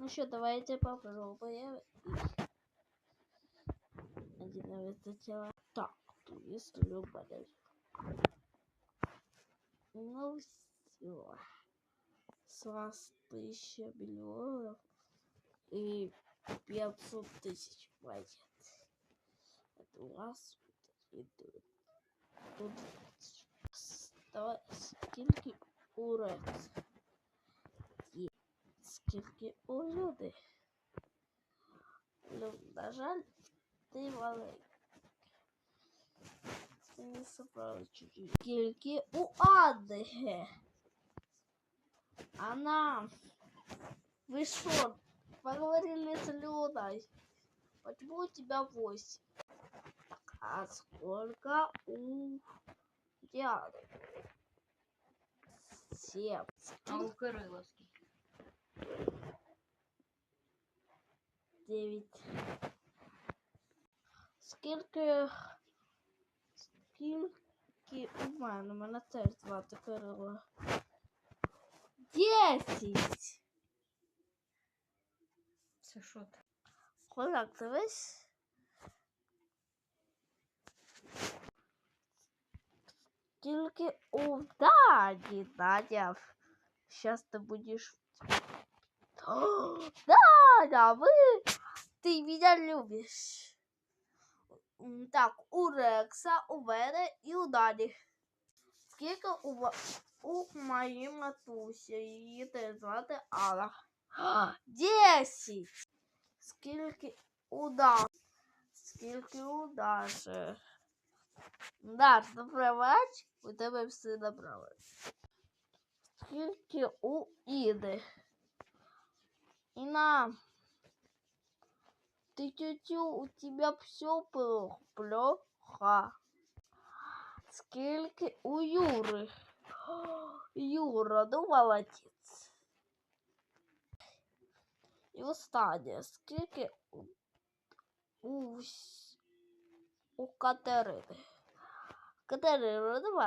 Ну что, давайте попробуем. Один выстачила. Так, есть любая. Ну все. С вас тысяча миллионов и 500 тысяч монет. Это у вас и тут. Тут давай скільки у Рекс. Є. Скільки у люди. Ну, на жаль, ти маленький. Це не собрали чуть-чуть. Скільки у Анни. Она. Вы что, поговорили с Людой? Почему у тебя 8? А сколько у Дианы? 7. А у Кирила скільки? 9. Скільки... Скільки у мене? Мене теж звати Кирило. 10! Це що ти? Козак, дивись. Тільки у Дані, Надя. Сейчас ты будешь... О, Даня, вы... Ты меня любишь. Так, у Рекса, у мене і у Дані. Скільки у, у моїй матусі? Її теж звати Алла. Десять. Скільки у Даші? Скільки у Даші? Даш, направач, у тебе все направо. Скільки у Іди? Іна, ты тетю, у тебя все плохо. Скільки у Юри? Юра, ну молодець. І останнє, скільки у, у, вс- у Катерини? Катерина, ну, давай.